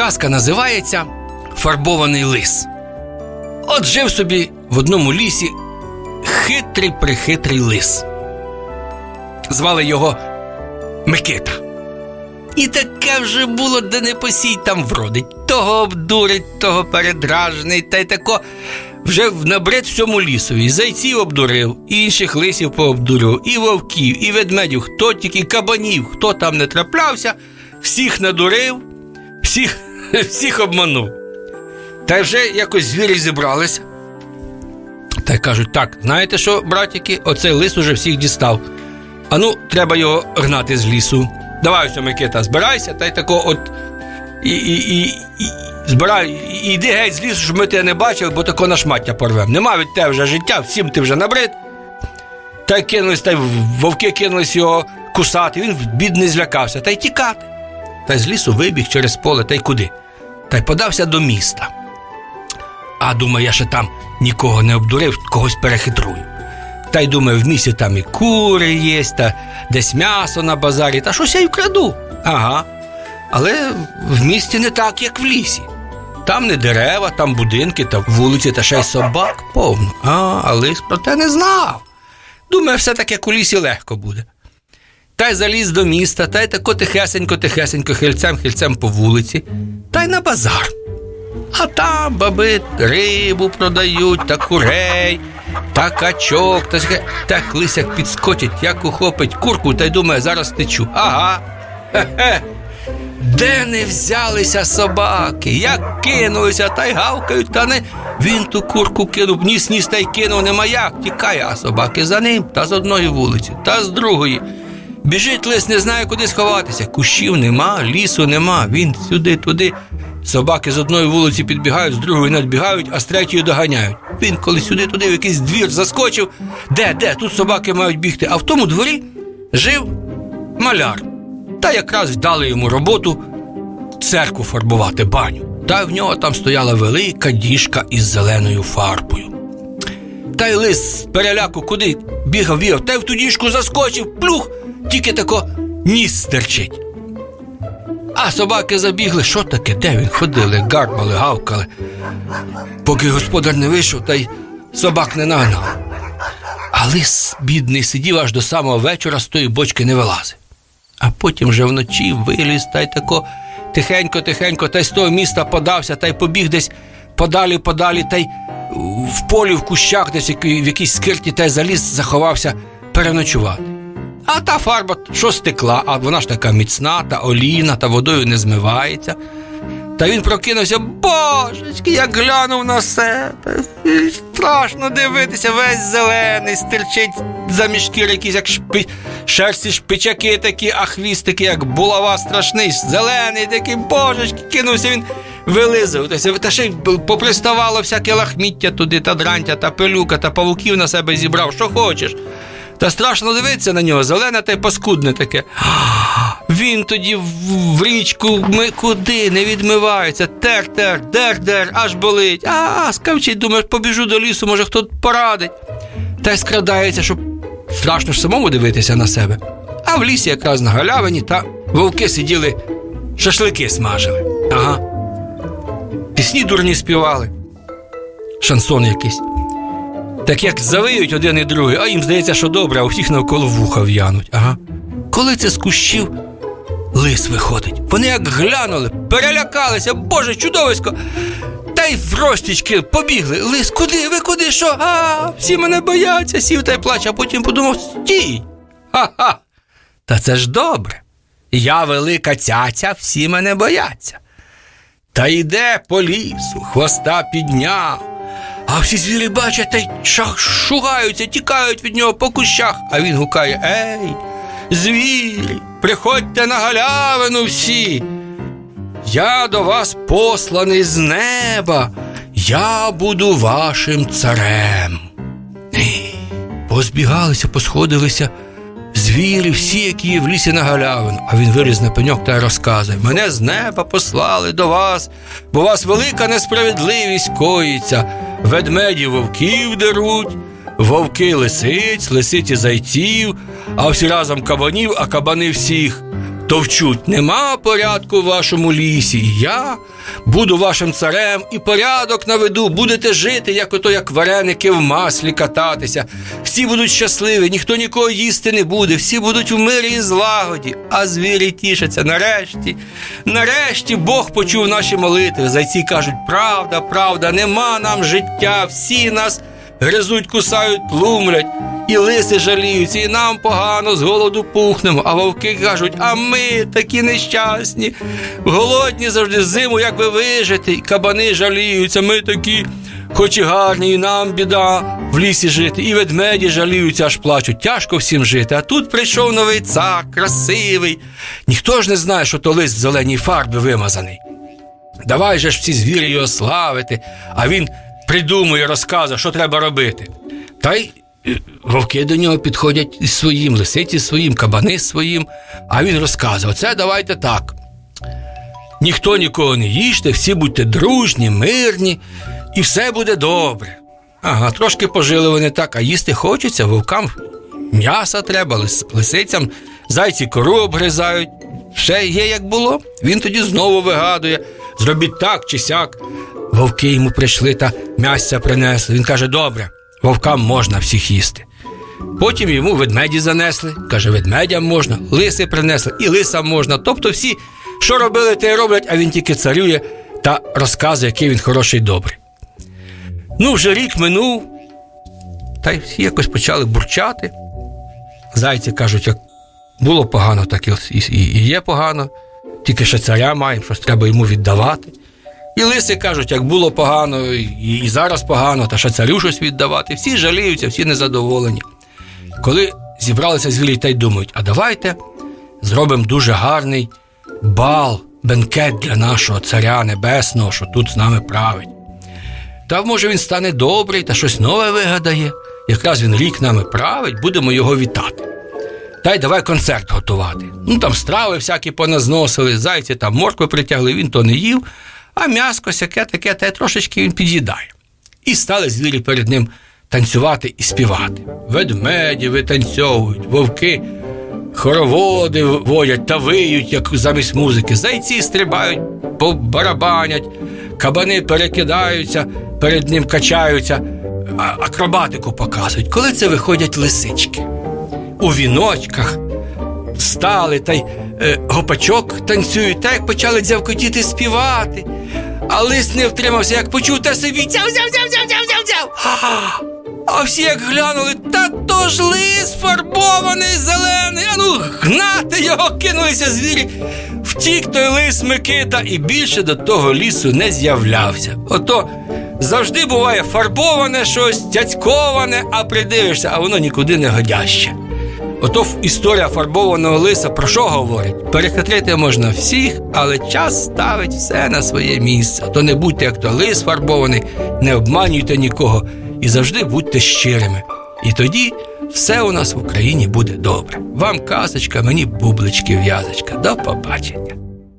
казка називається Фарбований лис. От жив собі в одному лісі хитрий прихитрий лис. Звали його Микита. І таке вже було, де не посій, там вродить. Того обдурить, того передражний, та й тако вже набрид всьому лісові. Зайців обдурив, і інших лисів пообдурив, і вовків, і ведмедів, хто тільки кабанів, хто там не траплявся, всіх надурив, всіх, всіх обманув. Та вже якось звірі зібралися. Та й кажуть: так, знаєте що, братіки, оцей лис уже всіх дістав. А ну, треба його гнати з лісу. Давай ось, Микита, збирайся, та й тако от. І, і, і, і збирай, і йди геть з лісу, щоб ми тебе не бачили, бо тако на шмаття порвем. Нема від тебе вже життя, всім ти вже набрид. Та й кинулись, та й вовки кинулись його кусати. Він бідний злякався, та й тікати. Та й з лісу вибіг через поле, та й куди? Та й подався до міста. А думаю, я ще там нікого не обдурив, когось перехитрую. Та й думаю, в місті там і кури є, та десь м'ясо на базарі, та щось я й вкраду. Ага. Але в місті не так, як в лісі. Там не дерева, там будинки, та вулиці, та ще й собак повно. А, а лис про те не знав. Думаю, все таки як у лісі легко буде. Та й заліз до міста, та й тако тихесенько, тихесенько, хильцем, хильцем по вулиці, та й на базар. А там баби рибу продають, та курей, та качок, та, ж- та лис підскочить, як ухопить курку, та й думає, зараз течу. Ага. Хе-хе. Де не взялися собаки, як кинулися, та й гавкають, та не він ту курку кинув, ніс ніс та й кинув, нема як, тікає, а собаки за ним, та з одної вулиці, та з другої. Біжить лис, не знає, куди сховатися. Кущів нема, лісу нема. Він сюди, туди. Собаки з одної вулиці підбігають, з другої надбігають, а з третьої доганяють. Він коли сюди, туди, в якийсь двір заскочив. Де, де? Тут собаки мають бігти. А в тому дворі жив маляр. Та якраз дали йому роботу церкву фарбувати баню. Та в нього там стояла велика діжка із зеленою фарбою. Та й лис з переляку куди бігав, бігав, та й в ту діжку заскочив, плюх, тільки тако ніс стерчить. А собаки забігли, що таке? Де він ходили, гарбали, гавкали. Поки господар не вийшов, та й собак не нагнав. А лис, бідний, сидів аж до самого вечора з тої бочки не вилазив. А потім вже вночі виліз та й тако тихенько-тихенько, та й з того міста подався, та й побіг десь подалі, подалі, та й в полі, в кущах, десь в якійсь скирті, та й заліз, заховався переночувати. А та фарба що стекла, а вона ж така міцна, та олійна, та водою не змивається. Та він прокинувся, божечки, як глянув на себе. Страшно дивитися, весь зелений, стирчить за шкіри якісь, як шпи... шерсті шпичаки такі, а хвіст такий, як булава страшний, зелений такий, божечки, кинувся він вилизуватися. Та ще й поприставало всяке лахміття туди, та дрантя, та пилюка, та павуків на себе зібрав, що хочеш. Та страшно дивитися на нього, зелене та й паскудне таке. Він тоді в, річку ми куди не відмивається, тер-тер, дер-дер, аж болить. А, скавчить, думаєш, побіжу до лісу, може хто порадить. Та й скрадається, щоб страшно ж самому дивитися на себе. А в лісі якраз на галявині та вовки сиділи, шашлики смажили. Ага. Пісні дурні співали. Шансон якийсь. Так як завиють один і другий, а їм здається, що добре, а у всіх навколо вуха в'януть. Ага. Коли це з кущів лис виходить. Вони як глянули, перелякалися, боже, чудовисько. Та й в розтічки побігли. Лис, куди? Ви куди? Що? А, всі мене бояться, сів та й плаче, а потім подумав: стій. Ха-ха. Та це ж добре. Я велика цяця, всі мене бояться. Та йде по лісу, хвоста підняв. А всі звірі бачать та й шугаються, тікають від нього по кущах. А він гукає: Ей, звірі, приходьте на галявину всі. Я до вас посланий з неба, я буду вашим царем. Позбігалися, посходилися звірі, всі, які є в лісі на галявину. А він виліз на пеньок та розказує: мене з неба послали до вас, бо у вас велика несправедливість коїться. Ведмеді вовків деруть, вовки лисиць, лисиці зайців, а всі разом кабанів, а кабани всіх. Товчуть, нема порядку в вашому лісі. Я буду вашим царем і порядок наведу. Будете жити, як ото, як вареники в маслі кататися. Всі будуть щасливі, ніхто нікого їсти не буде, всі будуть в мирі і злагоді. А звірі тішаться. Нарешті, нарешті Бог почув наші молитви. Зайці кажуть, правда, правда, нема нам життя, всі нас гризуть, кусають, тлумлять. І лиси жаліються, і нам погано з голоду пухнемо. А вовки кажуть, а ми такі нещасні, голодні завжди зиму, як би вижити. І кабани жаліються, ми такі, хоч і гарні, і нам біда в лісі жити. І ведмеді жаліються, аж плачуть. Тяжко всім жити. А тут прийшов новий цар, красивий. Ніхто ж не знає, що то лист в зеленій фарбі вимазаний. Давай же ж всі звірі його славити, а він придумує, розказує, що треба робити. Та й е, вовки до нього підходять із своїм, лисиці своїм, кабани своїм, а він розказує: оце давайте так. Ніхто нікого не їжте, всі будьте дружні, мирні, і все буде добре. Ага, трошки пожили вони так, а їсти хочеться, вовкам м'яса треба, лис- лисицям, зайці кору обгризають. Все є як було. Він тоді знову вигадує: зробіть так чи сяк. Вовки йому прийшли та м'ясця принесли. Він каже: добре, вовкам можна всіх їсти. Потім йому ведмеді занесли. Каже, ведмедям можна, лиси принесли, і лисам можна. Тобто всі, що робили, те й роблять, а він тільки царює та розказує, який він хороший добрий. Ну, вже рік минув, та й всі якось почали бурчати. Зайці кажуть, як було погано, так і є погано, тільки ще царя маємо, щось треба йому віддавати. І лиси кажуть, як було погано, і, зараз погано, та ще царю щось віддавати. Всі жаліються, всі незадоволені. Коли зібралися звірі та й думають, а давайте зробимо дуже гарний бал, бенкет для нашого царя небесного, що тут з нами править. Та може він стане добрий та щось нове вигадає. Якраз він рік нами править, будемо його вітати. Та й давай концерт готувати. Ну там страви всякі поназносили, зайці там моркви притягли, він то не їв, а м'яско сяке таке, та трошечки він під'їдає. І стали звірі перед ним танцювати і співати. Ведмеді витанцьовують, вовки хороводи водять та виють, як замість музики. Зайці стрибають, барабанять, кабани перекидаються, перед ним качаються, акробатику показують. Коли це виходять лисички у віночках, стали та й е, гопачок танцюють, так як почали дзявкотіти співати. А лис не втримався, як почув та собі дзяв, дзяв, дзяв, дзяв, дзяв, дзяв, дзяв. А всі як глянули, та то ж лис фарбований зелений. А ну гнати його кинулися звірі. Втік той лис Микита і більше до того лісу не з'являвся. Ото завжди буває фарбоване щось, цяцьковане, а придивишся, а воно нікуди не годяще. Ото історія фарбованого лиса про що говорить? Перехитрити можна всіх, але час ставить все на своє місце. То не будьте як то лис фарбований, не обманюйте нікого і завжди будьте щирими. І тоді все у нас в Україні буде добре. Вам казочка, мені бублички в'язочка. До побачення.